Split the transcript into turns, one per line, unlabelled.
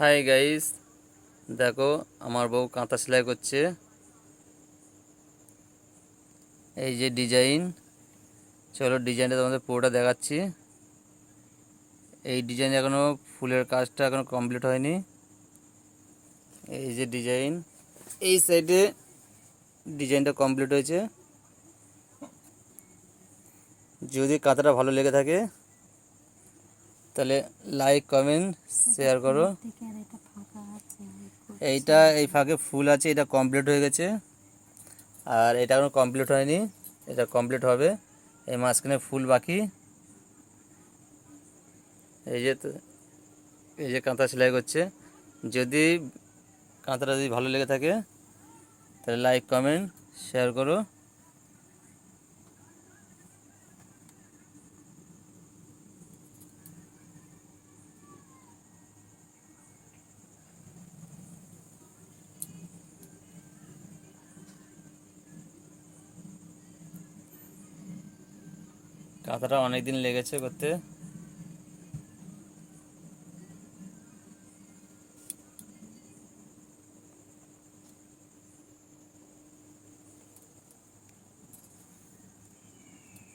Hi guys দেখো, আমার বউ কাঁথা সেলাই করছে। এই যে ডিজাইন চলো ডিজাইনটা তোমাদের পুরোটা দেখাচ্ছি। এই ডিজাইন এখনও ফুলের কাজটা এখনও কমপ্লিট হয়নি। এই যে ডিজাইন এই সাইডে ডিজাইনটা কমপ্লিট হয়েছে। যদি কাঁথাটা ভালো লেগে থাকে তাহলে লাইক কমেন্ট শেয়ার করো। এইটা এই ফাঁকে ফুল আছে, এটা কমপ্লিট হয়ে গেছে। আর এটা এখনও কমপ্লিট হয়নি, এটা কমপ্লিট হবে। এই মাঝখানে ফুল বাকি। এই যে এই যে কাঁথা সেলাই করছে। যদি কাঁথাটা যদি ভালো লেগে থাকে, তাহলে লাইক কমেন্ট শেয়ার করো। কাঁথাটা অনেক দিন লেগেছে করতে।